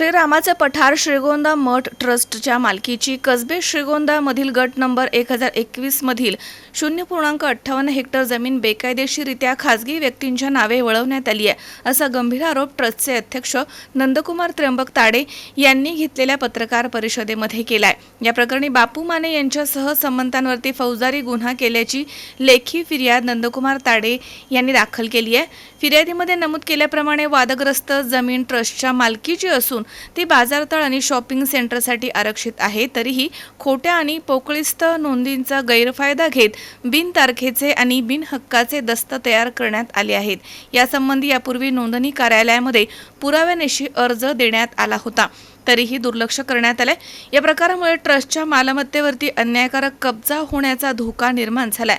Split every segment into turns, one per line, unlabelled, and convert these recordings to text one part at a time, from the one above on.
श्रीरामाचे पठार श्रीगोंदा मठ ट्रस्टच्या मालकीची कसबे श्रीगोंदामधील गट नंबर एक हजार एकवीसमधील शून्य पूर्णांक अठ्ठावन्न हेक्टर जमीन बेकायदेशीरित्या खासगी व्यक्तींच्या नावे वळवण्यात आली आहे असा गंभीर आरोप ट्रस्टचे अध्यक्ष नंदकुमार त्र्यंबक ताडे यांनी घेतलेल्या पत्रकार परिषदेमध्ये केलाय. या प्रकरणी बापू माने यांच्यासह संबंधांवरती फौजदारी गुन्हा केल्याची लेखी फिर्याद नंदकुमार ताडे यांनी दाखल केली आहे. फिर्यादीमध्ये नमूद केल्याप्रमाणे वादग्रस्त जमीन ट्रस्टच्या मालकीची असून ती बाजारतळ आणि शॉपिंग सेंटरसाठी आरक्षित आहे. तरीही खोट्या आणि पोकळीस्त नोंदींचा गैरफायदा घेत बिनतारखेचे आणि बिनहक्काचे दस्त तयार करण्यात आले आहेत. यासंबंधी यापूर्वी नोंदणी कार्यालयामध्ये पुराव्यानिशी अर्ज देण्यात आला होता. तरीही दुर्लक्ष करण्यात आलंय. या प्रकारामुळे ट्रस्टच्या मालमत्तेवरती अन्यायकारक कब्जा होण्याचा धोका निर्माण झालाय.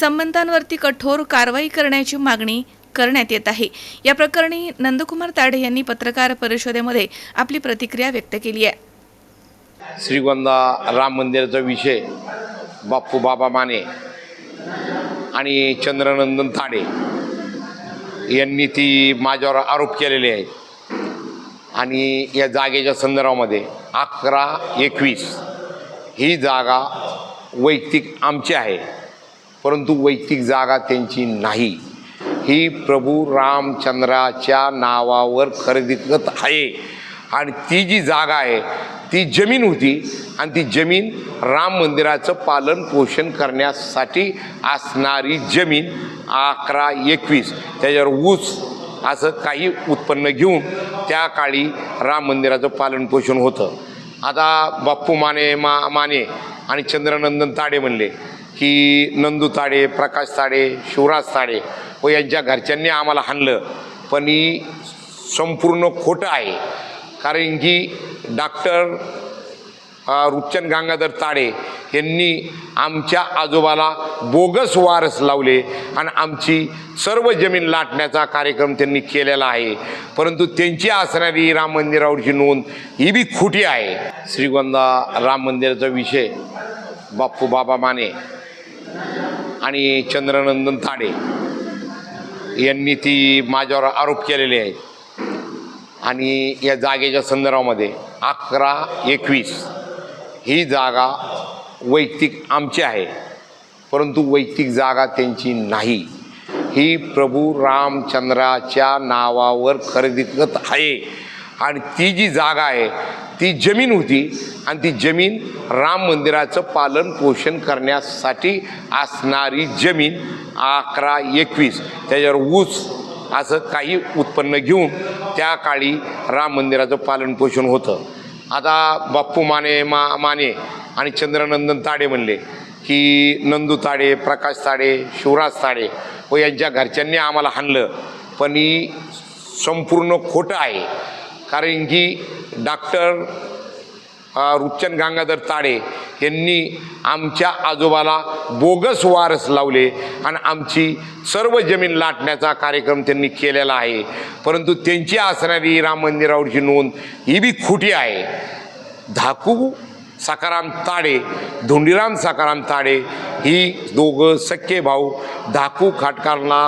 संबंधांवरती कठोर कारवाई करण्याची मागणी करण्यात येत आहे. या प्रकरणी नंदकुमार ताडे यांनी पत्रकार परिषदेमध्ये आपली प्रतिक्रिया व्यक्त केली आहे.
श्रीगोंदा राम मंदिराचा विषय बाप्पू बाबा माने आणि चंद्रनंदन ताडे यांनी ती माझ्यावर आरोप केलेले आहेत. आणि या जागेच्या संदर्भामध्ये अकरा एकवीस ही जागा वैयक्तिक आमची आहे परंतु वैयक्तिक जागा त्यांची नाही. ही प्रभू रामचंद्राच्या नावावर खरेदी करत आहे. आणि ती जी जागा आहे ती जमीन होती. आणि ती जमीन राम मंदिराचं पालन पोषण करण्यासाठी असणारी जमीन अकरा एकवीस. त्याच्यावर ऊस असं काही उत्पन्न घेऊन त्या काळी राम मंदिराचं पालन पोषण होतं. आता बाप्पू माने मा माने आणि चंद्रनंदन ताडे म्हणले. की नंदू ताडे प्रकाश ताडे शिवराज ताडे व यांच्या घरच्यांनी आम्हाला हाणलं. पण ही संपूर्ण खोटं आहे. कारण की डॉक्टर रुच्चन गंगाधर ताडे यांनी आमच्या आजोबाला बोगस वारस लावले आणि आमची सर्व जमीन लाटण्याचा कार्यक्रम त्यांनी केलेला आहे. परंतु त्यांची असणारी राम मंदिरावरची नोंद ही बी खोटी आहे. श्रीगोंदा राम मंदिराचा विषय बाप्पू बाबा माने आणि चंद्रनंदन ताडे यांनी ती माझ्यावर आरोप केलेले आहेत. आणि या जागेच्या संदर्भामध्ये अकरा एकवीस ही जागा वैयक्तिक आमची आहे परंतु वैयक्तिक जागा त्यांची नाही. ही प्रभू रामचंद्राच्या नावावर खरेदीत आहे. आणि ती जी जागा आहे ती जमीन होती आणि ती जमीन राम मंदिराचं पालन पोषण करण्यासाठी असणारी जमीन अकरा एकवीस. त्याच्यावर ऊस असं काही उत्पन्न घेऊन त्या काळी राम मंदिराचं पालन पोषण होतं. आता बाप्पू माने मा माने आणि चंद्रनंदन ताडे म्हणले की नंदू ताडे प्रकाश ताडे शिवराज ताडे व यांच्या घरच्यांनी आम्हाला हाणलं. पण ही संपूर्ण खोटं आहे. कारण की डॉक्टर रुच्चन गंगाधर ताडे यांनी आमच्या आजोबाला बोगस वारस लावले आणि आमची सर्व जमीन लाटण्याचा कार्यक्रम त्यांनी केलेला आहे. परंतु त्यांची असणारी राम मंदिरावरची नोंद ही बी खोटी आहे. धाकू सकाराम ताडे धोंडीराम सकाराम ताडे ही दोघं सख्खे भाऊ धाकू खाटकारला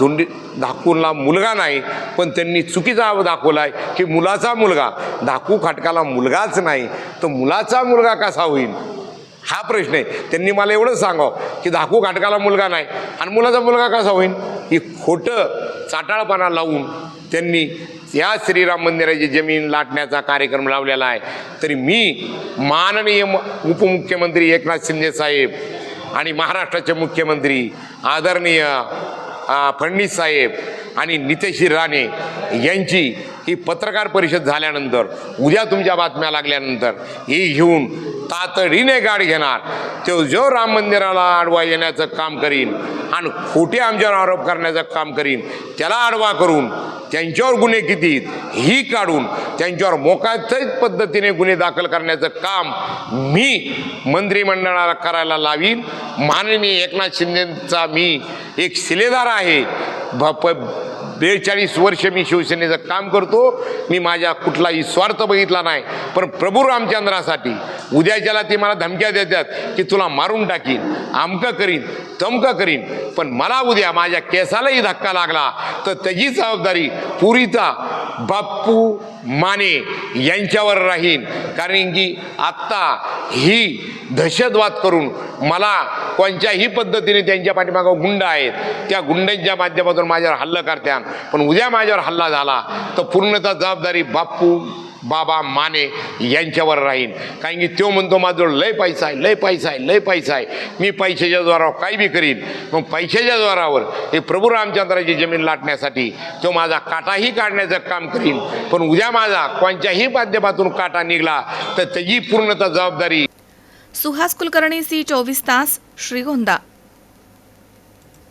धोंडी धाकूला मुलगा नाही पण त्यांनी चुकीचा दाखवला आहे की मुलाचा मुलगा. धाकू खाटकाला मुलगाच नाही तर मुलाचा मुलगा कसा होईल? हा प्रश्न आहे. त्यांनी मला एवढंच सांगावं की धाकू घाटकाला मुलगा नाही आणि मुलाचा मुलगा कसा होईल? ही खोटं चाटाळपणा लावून त्यांनी या श्रीराम मंदिराची जमीन लाटण्याचा कार्यक्रम लावलेला आहे. तरी मी माननीय म- उपमुख्यमंत्री एकनाथ शिंदे साहेब आणि महाराष्ट्राचे मुख्यमंत्री आदरणीय फडणीस साहेब आणि नितेश राणे यांची ही पत्रकार परिषद झाल्यानंतर उद्या तुमच्या बातम्या लागल्यानंतर ही घेऊन तातडीने गाड घेणार. तो जो राम मंदिराला आडवा येण्याचं काम करीन आणि खोटे आमच्यावर आरोप करण्याचं काम करीन त्याला आडवा करून त्यांच्यावर गुन्हे किती ही काढून त्यांच्यावर मोकाच्याच पद्धतीने गुन्हे दाखल करण्याचं काम मी मंत्रिमंडळाला करायला लावीन. माननीय एकनाथ शिंदेचा मी एक शिलेदार आहे. भ प बेचाळीस वर्ष मी शिवसेनेचं काम करतो. मी माझ्या कुठलाही स्वार्थ बघितला नाही. पण प्रभू रामचंद्रासाठी उद्याच्याला ते मला धमक्या देतात की तुला मारून टाकीन आमकं करीन तमकं करीन. पण मला उद्या माझ्या केसालाही धक्का लागला. तर त्याची जबाबदारी पुरीचा बाप्पू माने यांच्यावर राहीन. कारण की आत्ता ही दहशतवाद करून मला कोणत्याही पद्धतीने त्यांच्या पाठीमागं गुंड आहेत. त्या गुंडांच्या माध्यमातून माझ्यावर हल्ला करत्यान. पण उद्या माझ्यावर हल्ला झाला तर पूर्णतः जबाबदारी बाप्पू बाबा माने यांच्यावर राहीन. कारण की तो म्हणतो माझं लय पैसा आहे लय पैसा आहे लय पैसा आहे. मी पैशाच्या द्वारावर काही बी करीन. मग पैशाच्या द्वारावर हे प्रभू रामचंद्राची जमीन लाटण्यासाठी तो माझा काटाही काढण्याचं काम करीन. पण उद्या माझा कोणत्याही माध्यमातून काटा निघला तर त्याची पूर्णतः जबाबदारी
सुहास कुलकर्णी सी चोवीस तास श्रीगोंदा.